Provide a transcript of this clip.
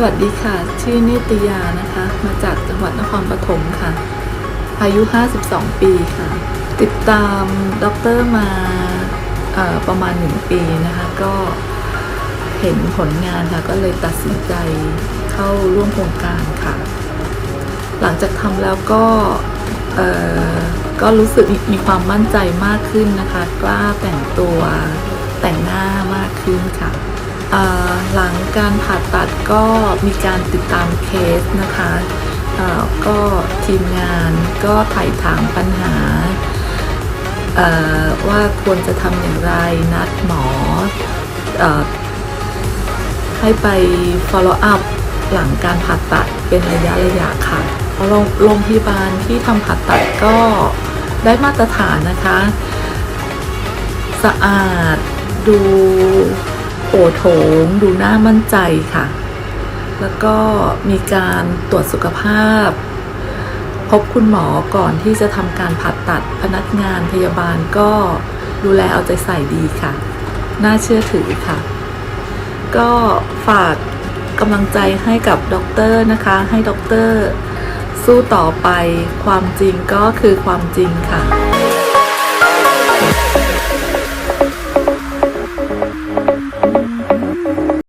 สวัสดีค่ะ ชื่อนิตยานะคะ มาจากจังหวัดนครปฐมค่ะ อายุ 52 ปีค่ะ ติดตามด็อกเตอร์มาประมาณ 1 ปีนะคะ ก็เห็นผลงานค่ะ ก็เลยตัดสินใจเข้าร่วมโครงการค่ะ หลังจากทำแล้วก็ก็รู้สึกมีความมั่นใจมากขึ้นนะคะ กล้าแต่งตัวแต่งหน้ามากขึ้นค่ะ หลังการผ่าตัดก็มีการติดตามเคสนะคะก็ทีมงานก็ถ่ายถามปัญหาว่าควรจะทำอย่างไรนัดหมออให้ไป follow up หลังการผ่าตัดเป็นระยะระยะค่ะโรโรงพยาบาลที่ทำผ่าตัดก็ได้มาตรฐานนะคะ สะอาดดู โอโถงดูน่ามั่นใจค่ะ แล้วก็มีการตรวจสุขภาพ พบคุณหมอก่อนที่จะทำการผ่าตัดพนักงานพยาบาลก็ดูแลเอาใจใส่ดีค่ะ น่าเชื่อถือค่ะ ก็ฝากกำลังใจให้กับด็อกเตอร์นะคะ ให้ด็อกเตอร์สู้ต่อไปความจริงก็คือความจริงค่ะ